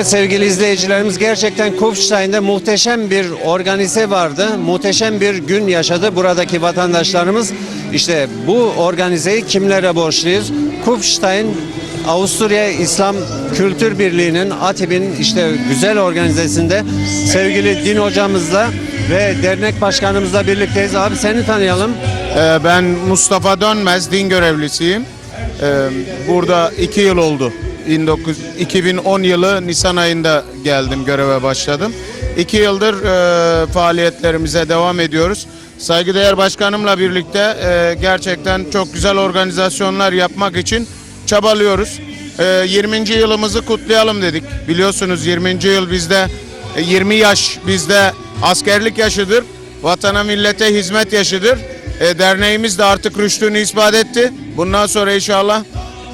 Evet sevgili izleyicilerimiz gerçekten Kufstein'de muhteşem bir organize vardı. Muhteşem bir gün yaşadı buradaki vatandaşlarımız. İşte bu organizeyi kimlere borçluyuz? Kufstein Avusturya İslam Kültür Birliği'nin ATİB'in işte güzel organizesinde sevgili din hocamızla ve dernek başkanımızla birlikteyiz. Abi seni tanıyalım. Ee, Ben Mustafa Dönmez, din görevlisiyim. Ee, Burada iki yıl oldu. 19 2010 yılı Nisan ayında geldim, göreve başladım. İki yıldır e, faaliyetlerimize devam ediyoruz. Saygıdeğer başkanımla birlikte e, gerçekten çok güzel organizasyonlar yapmak için çabalıyoruz. E, 20. yılımızı kutlayalım dedik. Biliyorsunuz 20. yıl bizde e, 20 yaş bizde askerlik yaşıdır. Vatana millete hizmet yaşıdır. E, derneğimiz de artık rüştünü ispat etti. Bundan sonra inşallah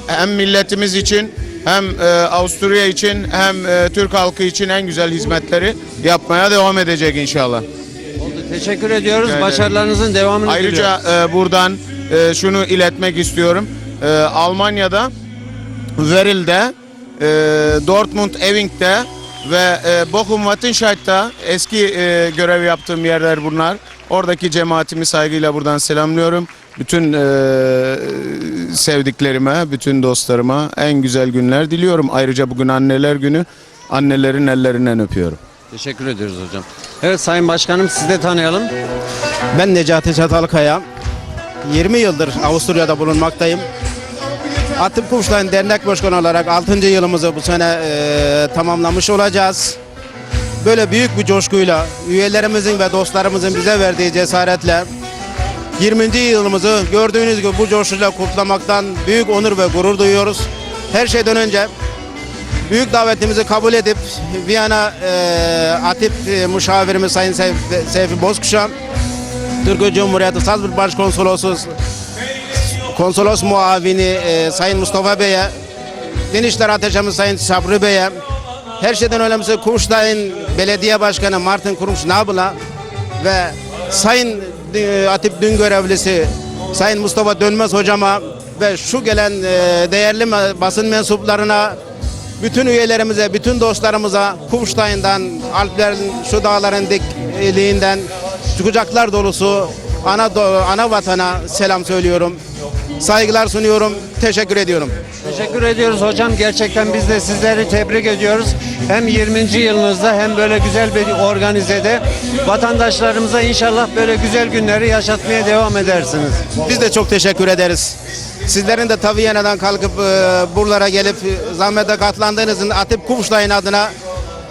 hem milletimiz için hem e, Avusturya için hem e, Türk halkı için en güzel hizmetleri yapmaya devam edecek inşallah. Oldu. Teşekkür ediyoruz. ederim. Başarılarınızın devamını diliyoruz. Ayrıca e, buradan e, şunu iletmek istiyorum. E, Almanya'da Veril'de, e, Dortmund Eving'de ve e, Bochum Wattenscheid'da eski e, görev yaptığım yerler bunlar. Oradaki cemaatimi saygıyla buradan selamlıyorum. Bütün e, sevdiklerime, bütün dostlarıma en güzel günler diliyorum. Ayrıca bugün anneler günü. Annelerin ellerinden öpüyorum. Teşekkür ediyoruz hocam. Evet Sayın Başkanım sizi de tanıyalım. Ben Necati Çatalkaya. 20 yıldır Avusturya'da bulunmaktayım. Atıp Kuşlayın Dernek Başkanı olarak 6. yılımızı bu sene e, tamamlamış olacağız. Böyle büyük bir coşkuyla, üyelerimizin ve dostlarımızın bize verdiği cesaretle 20. yılımızı gördüğünüz gibi bu coşkuyla kutlamaktan büyük onur ve gurur duyuyoruz. Her şeyden önce büyük davetimizi kabul edip Viyana e, Atip e, müşavirimiz Sayın Seyfi, Seyfi Bozkuşan, Türkiye Cumhuriyeti Salzburg Başkonsolosu Konsolos muavini e, Sayın Mustafa Bey'e, Din İşleri Ateşemiz Sayın Sabri Bey'e, her şeyden önemlisi Kuşlay'ın Belediye Başkanı Martin Kurumuş Nabıl'a ve Sayın e, Atip Dün Görevlisi Sayın Mustafa Dönmez Hocama ve şu gelen e, değerli basın mensuplarına bütün üyelerimize, bütün dostlarımıza Kufstein'dan, Alplerin şu dağların dikliğinden kucaklar dolusu ana ana vatana selam söylüyorum. Saygılar sunuyorum. Teşekkür ediyorum. Teşekkür ediyoruz hocam. Gerçekten biz de sizleri tebrik ediyoruz. Hem 20. yılınızda hem böyle güzel bir organizede vatandaşlarımıza inşallah böyle güzel günleri yaşatmaya devam edersiniz. Biz de çok teşekkür ederiz. Sizlerin de tabii yeniden kalkıp e, buralara gelip e, zahmete katlandığınızın Atip Kufstein adına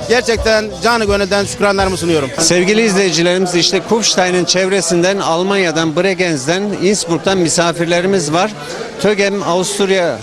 gerçekten canı gönülden şükranlarımı sunuyorum. Sevgili izleyicilerimiz işte Kufstein'in çevresinden Almanya'dan Bregenz'den Innsbruck'tan misafirlerimiz var. TÖGEM Avusturya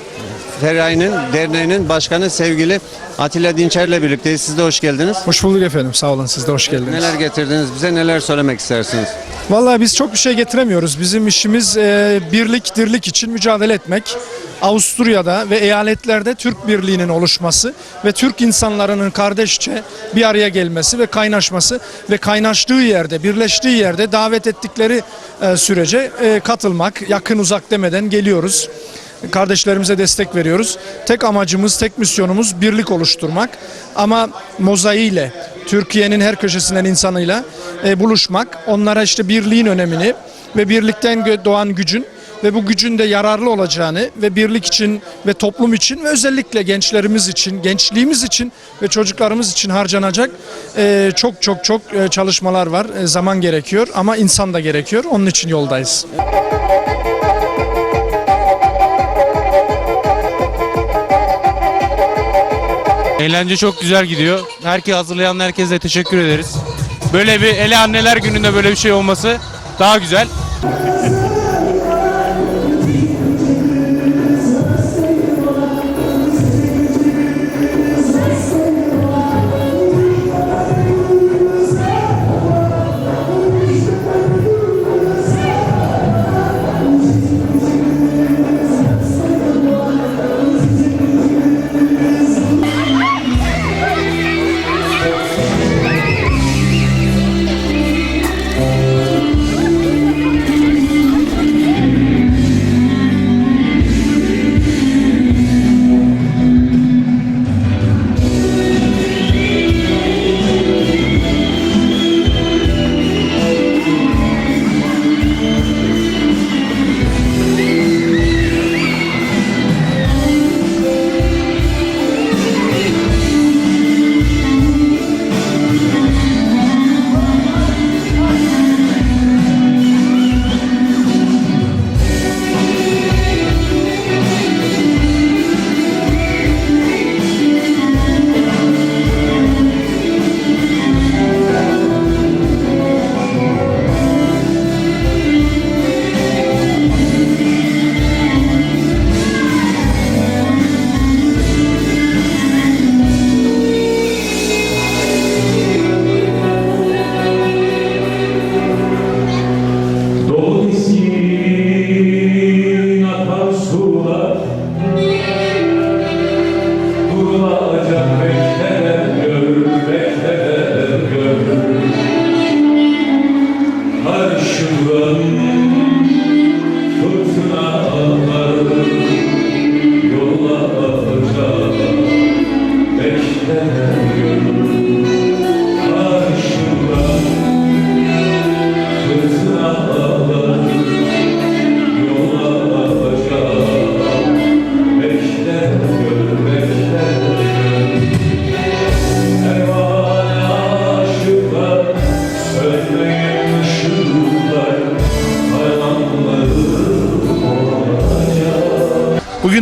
Feray'ın derneğinin başkanı sevgili Atilla Dinçer'le birlikteyiz. Siz de hoş geldiniz. Hoş bulduk efendim. Sağ olun. Siz de hoş geldiniz. Neler getirdiniz? Bize neler söylemek istersiniz? Vallahi biz çok bir şey getiremiyoruz. Bizim işimiz e, birlik, dirlik için mücadele etmek. Avusturya'da ve eyaletlerde Türk birliğinin oluşması ve Türk insanlarının kardeşçe bir araya gelmesi ve kaynaşması ve kaynaştığı yerde, birleştiği yerde davet ettikleri e, sürece e, katılmak, yakın uzak demeden geliyoruz. kardeşlerimize destek veriyoruz. Tek amacımız, tek misyonumuz birlik oluşturmak. Ama mozaiğiyle, Türkiye'nin her köşesinden insanıyla e, buluşmak, onlara işte birliğin önemini ve birlikten doğan gücün ve bu gücün de yararlı olacağını ve birlik için ve toplum için ve özellikle gençlerimiz için, gençliğimiz için ve çocuklarımız için harcanacak e, çok çok çok e, çalışmalar var. E, zaman gerekiyor ama insan da gerekiyor. Onun için yoldayız. Eğlence çok güzel gidiyor. Herkes hazırlayan herkese teşekkür ederiz. Böyle bir ele anneler gününde böyle bir şey olması daha güzel.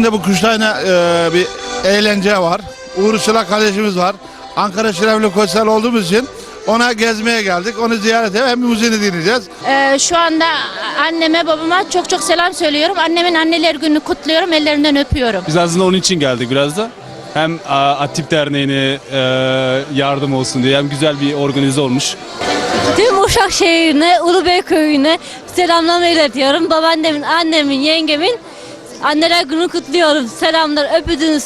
De bu Kuştay'ına e, bir eğlence var. Uğur Işılak kardeşimiz var. Ankara Şirevli Koçsal olduğumuz için ona gezmeye geldik. Onu ziyaret edip hem müziğini dinleyeceğiz. Ee, şu anda anneme babama çok çok selam söylüyorum. Annemin anneler gününü kutluyorum. Ellerinden öpüyorum. Biz aslında onun için geldik biraz da. Hem Atip Derneği'ne e, yardım olsun diye hem güzel bir organize olmuş. Tüm Uşak şehrine, Ulubey köyüne selamlama iletiyorum. Babaannemin, annemin, yengemin anneler günü kutluyorum. Selamlar, öpüdünüz.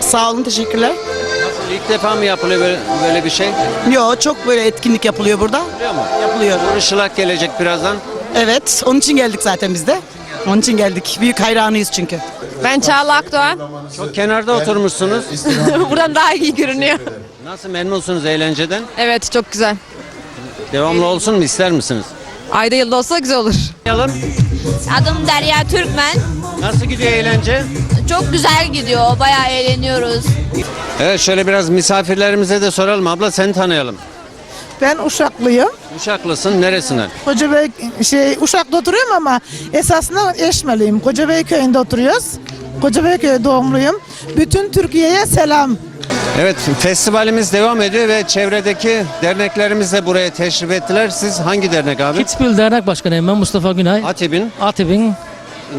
Sağ olun teşekkürler. Nasıl ilk defa mı yapılıyor böyle, böyle bir şey? Yo çok böyle etkinlik yapılıyor burada. Biliyor musun? Yapılıyor. Işılak gelecek birazdan. Evet onun için geldik zaten biz de. Onun için geldik. Büyük hayranıyız çünkü. Ben Çağla Akdoğan. Çok kenarda oturmuşsunuz. Buradan daha iyi görünüyor. Nasıl memnunsunuz eğlenceden? Evet, çok güzel. Devamlı olsun mu ister misiniz? Ayda yılda olsa güzel olur. Adım Derya Türkmen. Nasıl gidiyor eğlence? Çok güzel gidiyor. Bayağı eğleniyoruz. Evet şöyle biraz misafirlerimize de soralım. Abla seni tanıyalım. Ben Uşaklıyım. Uşaklısın neresinden? Kocabey şey Uşak'ta oturuyorum ama esasında Eşmeliyim. Kocabey köyünde oturuyoruz. Kocabey köyü doğumluyum. Bütün Türkiye'ye selam. Evet festivalimiz devam ediyor ve çevredeki derneklerimiz de buraya teşrif ettiler. Siz hangi dernek abi? Kitzbühel Dernek Başkanıyım ben Mustafa Günay. Atib'in. Atib'in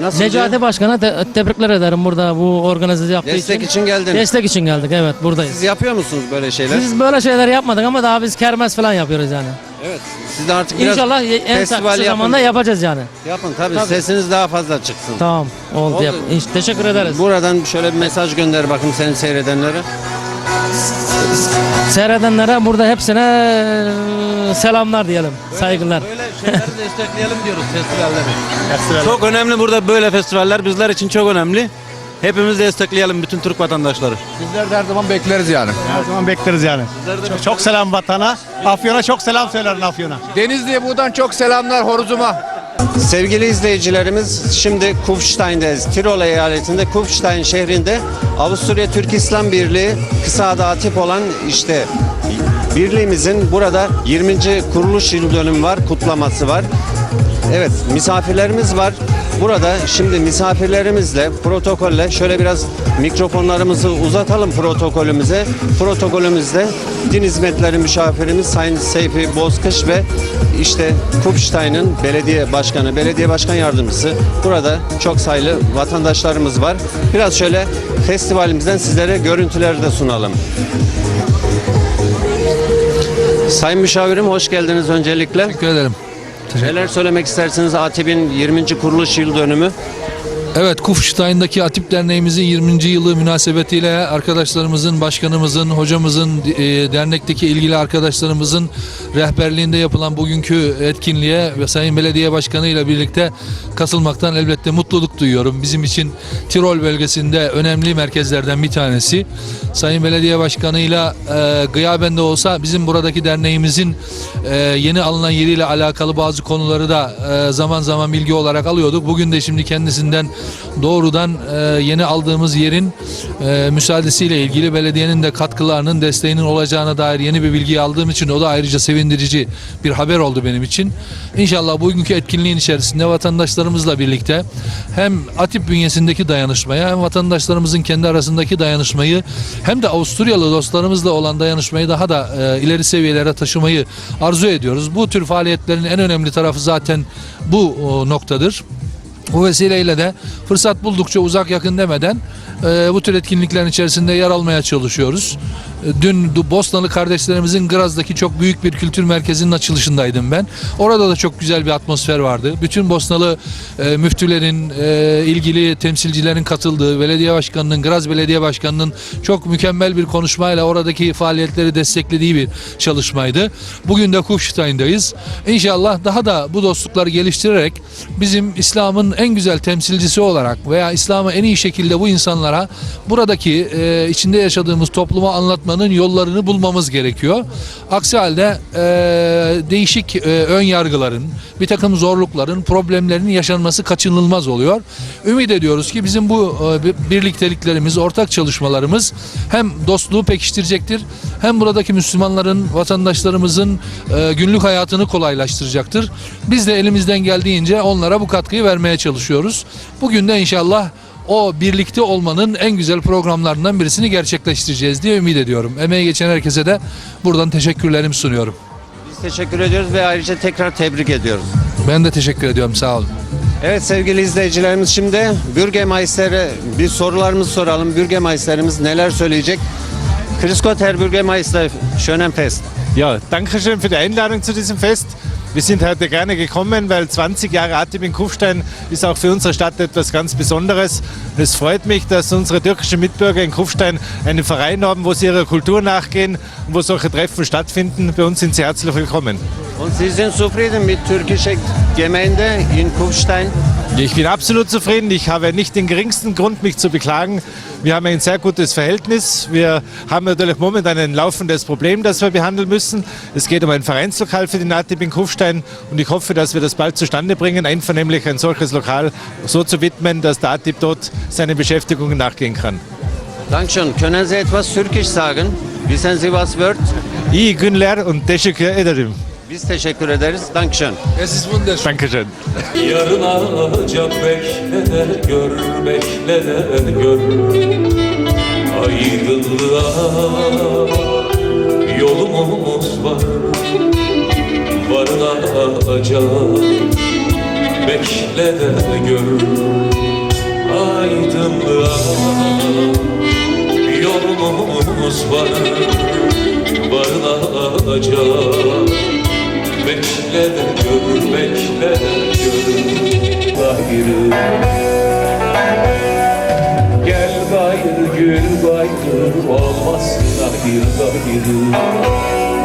Nasıl Necati gidiyor? Başkan'a te- tebrikler ederim burada bu organize yaptığı Destek için. için geldiniz. Destek için geldik evet buradayız. Siz yapıyor musunuz böyle şeyler? Biz böyle şeyler yapmadık ama daha biz kermes falan yapıyoruz yani. Evet. Siz de artık biraz İnşallah en festival kısa yapın. zamanda yapacağız yani. Yapın tabii, Tabii. sesiniz daha fazla çıksın. Tamam oldu, Oldu. yap. Teşekkür ederiz. Buradan şöyle bir mesaj gönder bakayım seni seyredenlere. Seyredenlere burada hepsine e, selamlar diyelim. Saygılar. Böyle şeyleri destekleyelim diyoruz festivalleri. Çok önemli burada böyle festivaller bizler için çok önemli. Hepimiz destekleyelim bütün Türk vatandaşları. Bizler de her zaman bekleriz yani. Her zaman bekleriz yani. Çok, çok selam vatana. Afyon'a çok selam söylerin Afyon'a. Denizli'ye buradan çok selamlar Horuzum'a. Sevgili izleyicilerimiz şimdi Kufstein'deyiz. Tirol eyaletinde Kufstein şehrinde Avusturya Türk İslam Birliği kısa adı ATİP olan işte birliğimizin burada 20. kuruluş yıl dönümü var, kutlaması var. Evet, misafirlerimiz var. Burada şimdi misafirlerimizle, protokolle şöyle biraz mikrofonlarımızı uzatalım protokolümüze. Protokolümüzde din hizmetleri müşavirimiz Sayın Seyfi Bozkış ve işte Kupstein'in belediye başkanı, belediye başkan yardımcısı. Burada çok sayılı vatandaşlarımız var. Biraz şöyle festivalimizden sizlere görüntüleri de sunalım. Sayın müşavirim hoş geldiniz öncelikle. Teşekkür ederim. Neler söylemek istersiniz ATİP'in 20. kuruluş yıl dönümü? Evet Kufstein'daki Atip Derneğimizin 20. yılı münasebetiyle arkadaşlarımızın, başkanımızın, hocamızın, e, dernekteki ilgili arkadaşlarımızın rehberliğinde yapılan bugünkü etkinliğe ve Sayın Belediye Başkanı ile birlikte katılmaktan elbette mutluluk duyuyorum. Bizim için Tirol bölgesinde önemli merkezlerden bir tanesi. Sayın Belediye Başkanı ile gıyaben de olsa bizim buradaki derneğimizin e, yeni alınan yeriyle alakalı bazı konuları da e, zaman zaman bilgi olarak alıyorduk. Bugün de şimdi kendisinden doğrudan e, yeni aldığımız yerin e, müsaadesiyle ilgili belediyenin de katkılarının desteğinin olacağına dair yeni bir bilgi aldığım için o da ayrıca sevindirici bir haber oldu benim için. İnşallah bugünkü etkinliğin içerisinde vatandaşlarımızla birlikte hem Atip bünyesindeki dayanışmaya hem vatandaşlarımızın kendi arasındaki dayanışmayı hem de Avusturyalı dostlarımızla olan dayanışmayı daha da e, ileri seviyelere taşımayı arzu ediyoruz. Bu tür faaliyetlerin en önemli tarafı zaten bu o, noktadır. Bu vesileyle de fırsat buldukça uzak yakın demeden e, bu tür etkinliklerin içerisinde yer almaya çalışıyoruz. Dün Bosnalı kardeşlerimizin Graz'daki çok büyük bir kültür merkezinin açılışındaydım ben. Orada da çok güzel bir atmosfer vardı. Bütün Bosnalı e, müftülerin, e, ilgili temsilcilerin katıldığı, belediye başkanının, Graz Belediye Başkanı'nın çok mükemmel bir konuşmayla oradaki faaliyetleri desteklediği bir çalışmaydı. Bugün de Kufstein'dayız. İnşallah daha da bu dostlukları geliştirerek bizim İslam'ın en güzel temsilcisi olarak veya İslam'ı en iyi şekilde bu insanlara buradaki e, içinde yaşadığımız topluma anlatmanın yollarını bulmamız gerekiyor. Aksi halde e, değişik e, ön yargıların, bir takım zorlukların, problemlerin yaşanması kaçınılmaz oluyor. Ümit ediyoruz ki bizim bu e, bi- birlikteliklerimiz, ortak çalışmalarımız hem dostluğu pekiştirecektir, hem buradaki Müslümanların, vatandaşlarımızın e, günlük hayatını kolaylaştıracaktır. Biz de elimizden geldiğince onlara bu katkıyı vermeye çalışıyoruz. Bugün de inşallah o birlikte olmanın en güzel programlarından birisini gerçekleştireceğiz diye ümit ediyorum. Emeği geçen herkese de buradan teşekkürlerimi sunuyorum. Biz teşekkür ediyoruz ve ayrıca tekrar tebrik ediyoruz. Ben de teşekkür ediyorum. Sağ olun. Evet sevgili izleyicilerimiz şimdi Bürgermeister'e bir sorularımızı soralım. Bürgermeister'imiz neler söyleyecek? Chris Gott, Herr Bürgermeister, schönen Fest. Ja, danke schön für die Einladung zu diesem Fest. Wir sind heute gerne gekommen, weil 20 Jahre Atim in Kufstein ist auch für unsere Stadt etwas ganz Besonderes. Es freut mich, dass unsere türkischen Mitbürger in Kufstein einen Verein haben, wo sie ihrer Kultur nachgehen und wo solche Treffen stattfinden. Bei uns sind sie herzlich willkommen. Und Sie sind zufrieden mit türkische Gemeinde in Kufstein? Ich bin absolut zufrieden. Ich habe nicht den geringsten Grund, mich zu beklagen. Wir haben ein sehr gutes Verhältnis. Wir haben natürlich momentan ein laufendes Problem, das wir behandeln müssen. Es geht um ein Vereinslokal für die Natib in Kufstein und ich hoffe, dass wir das bald zustande bringen, einvernehmlich ein solches Lokal so zu widmen, dass der Atib dort seinen Beschäftigungen nachgehen kann. Dankeschön. Können Sie etwas Türkisch sagen? Wissen Sie was Wort? İyi günler und teşekkür ederim. Biz teşekkür ederiz. Dankeschön. Es ist wunderschön. Dankeschön. Yarın acap bekle de gör, bekle de gör Aydınlığa yolumuz var Varılacak bekle de gör Aydınlığa yolumuz var Varılacak Bekle de gör, bekle. De gör Gayrı Gel gayrı, gül gayrı Olmasın gayrı, gayrı